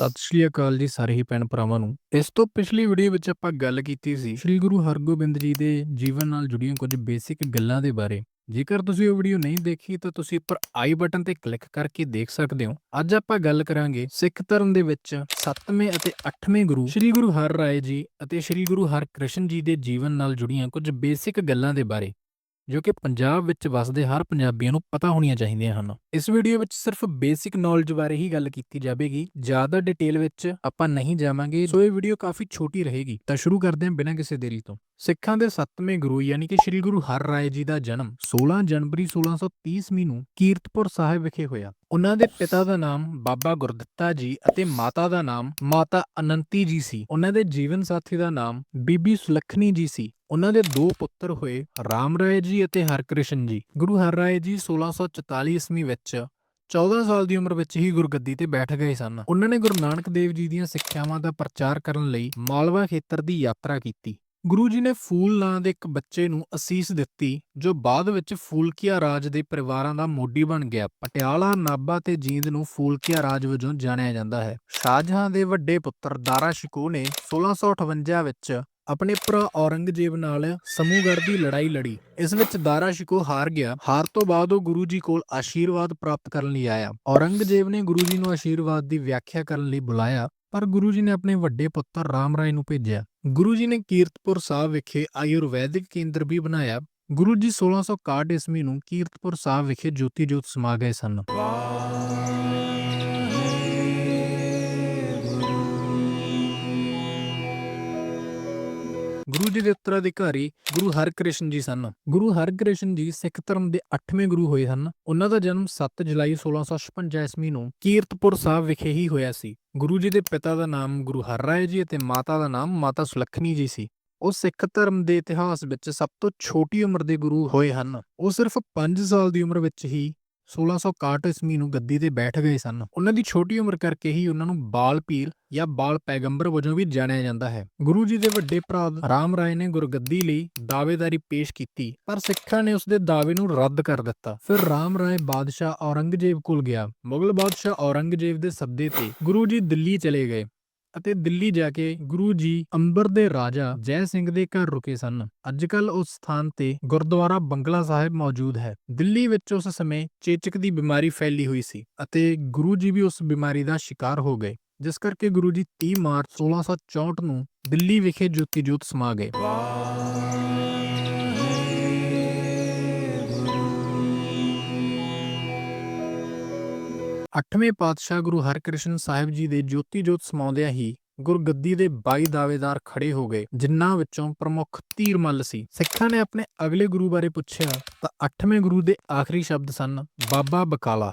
ਸਤਿ ਸ਼੍ਰੀ ਅਕਾਲ ਜੀ ਸਾਰੇ ਹੀ ਭੈਣ ਭਰਾਵਾਂ ਨੂੰ। ਇਸ ਤੋਂ ਪਿਛਲੀ ਵੀਡੀਓ ਵਿੱਚ ਆਪਾਂ ਗੱਲ ਕੀਤੀ ਸੀ ਸ੍ਰੀ ਗੁਰੂ ਹਰਗੋਬਿੰਦ ਜੀ ਦੇ ਜੀਵਨ ਨਾਲ ਜੁੜੀਆਂ ਕੁਝ ਬੇਸਿਕ ਗੱਲਾਂ ਦੇ ਬਾਰੇ। ਜੇਕਰ ਤੁਸੀਂ ਉਹ ਵੀਡੀਓ ਨਹੀਂ ਦੇਖੀ ਤਾਂ ਤੁਸੀਂ ਉੱਪਰ ਆਈ ਬਟਨ ਤੇ ਕਲਿੱਕ ਕਰਕੇ ਦੇਖ ਸਕਦੇ ਹੋ। ਅੱਜ ਆਪਾਂ ਗੱਲ ਕਰਾਂਗੇ ਸਿੱਖ ਧਰਮ ਦੇ ਵਿੱਚ 7ਵੇਂ ਅਤੇ 8ਵੇਂ ਗੁਰੂ ਸ੍ਰੀ ਗੁਰੂ ਹਰ ਰਾਏ ਜੀ ਅਤੇ ਸ੍ਰੀ ਗੁਰੂ ਹਰਕ੍ਰਿਸ਼ਨ ਜੀ ਦੇ ਜੀਵਨ ਨਾਲ ਜੁੜੀਆਂ ਕੁਝ ਬੇਸਿਕ ਗੱਲਾਂ ਦੇ ਬਾਰੇ। ਜੋ ਕਿ ਪੰਜਾਬ ਵਿੱਚ ਵੱਸਦੇ ਹਰ ਪੰਜਾਬੀਆਂ ਨੂੰ ਪਤਾ ਹੋਣੀਆਂ ਚਾਹੀਦੀਆਂ ਹਨ। ਇਸ ਵੀਡੀਓ ਵਿੱਚ ਸਿਰਫ ਬੇਸਿਕ ਨੌਲੇਜ ਬਾਰੇ ਹੀ ਗੱਲ ਕੀਤੀ ਜਾਵੇਗੀ। ਜ਼ਿਆਦਾ ਡਿਟੇਲ ਵਿੱਚ ਆਪਾਂ ਨਹੀਂ ਜਾਵਾਂਗੇ, ਸੋ ਇਹ ਵੀਡੀਓ ਕਾਫੀ ਛੋਟੀ ਰਹੇਗੀ। ਤਾਂ ਸ਼ੁਰੂ ਕਰਦੇ ਹਾਂ ਬਿਨਾਂ ਕਿਸੇ ਦੇਰੀ ਤੋਂ। ਸਿੱਖਾਂ ਦੇ 7ਵੇਂ ਗੁਰੂ ਯਾਨੀ ਕਿ ਸ੍ਰੀ ਗੁਰੂ ਹਰ ਰਾਏ ਜੀ ਦਾ ਜਨਮ 16 ਜਨਵਰੀ 1630 ਈਸਵੀ ਨੂੰ ਕੀਰਤਪੁਰ ਸਾਹਿਬ ਵਿਖੇ ਹੋਇਆ। ਉਹਨਾਂ ਦੇ ਪਿਤਾ ਦਾ ਨਾਮ ਬਾਬਾ ਗੁਰਦਿੱਤਾ ਜੀ ਅਤੇ ਮਾਤਾ ਦਾ ਨਾਮ ਮਾਤਾ ਅਨੰਤੀ ਜੀ ਸੀ। ਉਹਨਾਂ ਦੇ ਜੀਵਨ ਸਾਥੀ ਦਾ ਨਾਮ ਬੀਬੀ ਸੁਲੱਖਣੀ ਜੀ ਸੀ। ਉਹਨਾਂ ਦੇ ਦੋ ਪੁੱਤਰ ਹੋਏ, ਰਾਮ ਰਾਏ ਜੀ ਅਤੇ ਹਰਕ੍ਰਿਸ਼ਨ ਜੀ। ਗੁਰੂ ਹਰ ਰਾਏ ਜੀ 1644 ਈਸਵੀ ਵਿੱਚ 14 ਸਾਲ ਦੀ ਉਮਰ ਵਿੱਚ ਹੀ ਗੁਰਗੱਦੀ ਤੇ ਬੈਠ ਗਏ ਸਨ। ਉਹਨਾਂ ਨੇ ਗੁਰੂ ਨਾਨਕ ਦੇਵ ਜੀ ਦੀਆਂ ਸਿੱਖਿਆਵਾਂ ਦਾ ਪ੍ਰਚਾਰ ਕਰਨ ਲਈ ਮਾਲਵਾ ਖੇਤਰ ਦੀ ਯਾਤਰਾ ਕੀਤੀ। ਗੁਰੂ ਜੀ ਨੇ ਫੂਲ ਨਾਂ ਦੇ ਇੱਕ ਬੱਚੇ ਨੂੰ ਅਸੀਸ ਦਿੱਤੀ, ਜੋ ਬਾਅਦ ਵਿੱਚ ਫੂਲਕੀਆ ਰਾਜ ਦੇ ਪਰਿਵਾਰਾਂ ਦਾ ਮੋਢੀ ਬਣ ਗਿਆ। ਪਟਿਆਲਾ, ਨਾਭਾ ਤੇ ਜੀਂਦ ਨੂੰ ਫੂਲਕੀਆ ਰਾਜ ਵਜੋਂ ਜਾਣਿਆ ਜਾਂਦਾ ਹੈ। ਸ਼ਾਹਜਹਾਂ ਦੇ ਵੱਡੇ ਪੁੱਤਰ ਦਾਰਾ ਸ਼ਿਕੋ ਨੇ 1658 ਵਿੱਚ ਆਪਣੇ ਭਰਾ ਔਰੰਗਜ਼ੇਬ ਨਾਲ ਸਮੂਹਗੜ੍ਹ ਦੀ ਲੜਾਈ ਲੜੀ। ਇਸ ਵਿੱਚ ਦਾਰਾ ਸ਼ਿਕੋ ਹਾਰ ਗਿਆ। ਹਾਰ ਤੋਂ ਬਾਅਦ ਉਹ ਗੁਰੂ ਜੀ ਕੋਲ ਆਸ਼ੀਰਵਾਦ ਪ੍ਰਾਪਤ ਕਰਨ ਲਈ ਆਇਆ। ਔਰੰਗਜ਼ੇਬ ਨੇ ਗੁਰੂ ਜੀ ਨੂੰ ਆਸ਼ੀਰਵਾਦ ਦੀ ਵਿਆਖਿਆ ਕਰਨ ਲਈ ਬੁਲਾਇਆ, ਪਰ ਗੁਰੂ ਜੀ ਨੇ ਆਪਣੇ ਵੱਡੇ ਪੁੱਤਰ ਰਾਮ ਰਾਏ ਨੂੰ ਭੇਜਿਆ। ਗੁਰੂ ਜੀ ਨੇ ਕੀਰਤਪੁਰ ਸਾਹਿਬ ਵਿਖੇ ਆਯੁਰਵੈਦਿਕ ਕੇਂਦਰ ਵੀ ਬਣਾਇਆ। ਗੁਰੂ ਜੀ 1661 ਈਸਵੀ ਨੂੰ ਕੀਰਤਪੁਰ ਸਾਹਿਬ ਵਿਖੇ ਜੋਤੀ ਜੋਤ ਸਮਾ ਗਏ ਸਨ। ਗੁਰੂ ਜੀ ਦੇ ਉੱਤਰਾਧਿਕਾਰੀ ਗੁਰੂ ਹਰਕ੍ਰਿਸ਼ਨ ਜੀ ਸਨ। ਗੁਰੂ ਹਰਕ੍ਰਿਸ਼ਨ ਜੀ ਸਿੱਖ ਧਰਮ ਦੇ 8ਵੇਂ ਗੁਰੂ ਹੋਏ ਹਨ। ਉਹਨਾਂ ਦਾ ਜਨਮ 7 ਜੁਲਾਈ 1656 ਈਸਵੀ ਨੂੰ ਕੀਰਤਪੁਰ ਸਾਹਿਬ ਵਿਖੇ ਹੀ ਹੋਇਆ ਸੀ। ਗੁਰੂ ਜੀ ਦੇ ਪਿਤਾ ਦਾ ਨਾਮ ਗੁਰੂ ਹਰ ਰਾਏ ਜੀ ਅਤੇ ਮਾਤਾ ਦਾ ਨਾਮ ਮਾਤਾ ਸੁਲੱਖਣੀ ਜੀ ਸੀ। ਉਹ ਸਿੱਖ ਧਰਮ ਦੇ ਇਤਿਹਾਸ ਵਿੱਚ ਸਭ ਤੋਂ ਛੋਟੀ ਉਮਰ ਦੇ ਗੁਰੂ ਹੋਏ ਹਨ। ਉਹ ਸਿਰਫ 5 ਸਾਲ ਦੀ ਉਮਰ ਵਿੱਚ ਹੀ 1661 ਈਸਵੀ ਨੂੰ ਗੱਦੀ ਤੇ ਬੈਠ ਗਏ ਸਨ। ਉਹਨਾਂ ਦੀ ਛੋਟੀ ਉਮਰ ਕਰਕੇ ਹੀ ਉਹਨਾਂ ਨੂੰ ਬਾਲ ਪੀਰ ਜਾਂ ਬਾਲ ਪੈਗੰਬਰ ਵਜੋਂ ਵੀ ਜਾਣਿਆ ਜਾਂਦਾ ਹੈ। ਗੁਰੂ ਜੀ ਦੇ ਵੱਡੇ ਭਰਾ ਰਾਮ ਰਾਏ ਨੇ ਗੁਰਗੱਦੀ ਲਈ ਦਾਅਵੇਦਾਰੀ ਪੇਸ਼ ਕੀਤੀ, ਪਰ ਸਿੱਖਾਂ ਨੇ ਉਸ ਦੇ ਦਾਅਵੇ ਨੂੰ ਰੱਦ ਕਰ ਦਿੱਤਾ। ਫਿਰ ਰਾਮ ਰਾਏ ਬਾਦਸ਼ਾਹ ਔਰੰਗਜ਼ੇਬ ਕੋਲ ਗਿਆ। ਮੁਗਲ ਬਾਦਸ਼ਾਹ ਔਰੰਗਜ਼ੇਬ ਦੇ ਸੱਦੇ ਤੇ ਗੁਰੂ ਜੀ ਦਿੱਲੀ ਚਲੇ ਗਏ। ਅਤੇ ਦਿੱਲੀ ਜਾ ਕੇ ਗੁਰੂ ਜੀ ਅੰਬਰ ਦੇ ਰਾਜਾ ਜੈ ਸਿੰਘ ਦੇ ਘਰ ਰੁਕੇ ਸਨ। ਅੱਜਕੱਲ ਉਸ ਸਥਾਨ ਤੇ ਗੁਰਦੁਆਰਾ ਬੰਗਲਾ ਸਾਹਿਬ ਮੌਜੂਦ ਹੈ। ਦਿੱਲੀ ਵਿੱਚ ਉਸ ਸਮੇਂ ਚੇਚਕ ਦੀ ਬਿਮਾਰੀ ਫੈਲੀ ਹੋਈ ਸੀ ਅਤੇ ਗੁਰੂ ਜੀ ਵੀ ਉਸ ਬਿਮਾਰੀ ਦਾ ਸ਼ਿਕਾਰ ਹੋ ਗਏ, ਜਿਸ ਕਰਕੇ ਗੁਰੂ ਜੀ 30 ਮਾਰਚ 1664 ਨੂੰ ਦਿੱਲੀ ਵਿਖੇ ਜੋਤੀ ਜੋਤ ਸਮਾ ਗਏ। ਅੱਠਵੇਂ ਪਾਤਸ਼ਾਹ ਗੁਰੂ ਹਰਕ੍ਰਿਸ਼ਨ ਸਾਹਿਬ ਜੀ ਦੇ ਜੋਤੀ ਜੋਤ ਸਮਾਉਂਦਿਆਂ ਹੀ ਗੁਰਗੱਦੀ ਦੇ 22 ਦਾਅਵੇਦਾਰ ਖੜੇ ਹੋ ਗਏ, ਜਿਨ੍ਹਾਂ ਵਿੱਚੋਂ ਪ੍ਰਮੁੱਖ ਧੀਰਮੱਲ ਸੀ। ਸਿੱਖਾਂ ਨੇ ਆਪਣੇ ਅਗਲੇ ਗੁਰੂ ਬਾਰੇ ਪੁੱਛਿਆ ਤਾਂ ਅੱਠਵੇਂ ਗੁਰੂ ਦੇ ਆਖਰੀ ਸ਼ਬਦ ਸਨ, ਬਾਬਾ ਬਕਾਲਾ।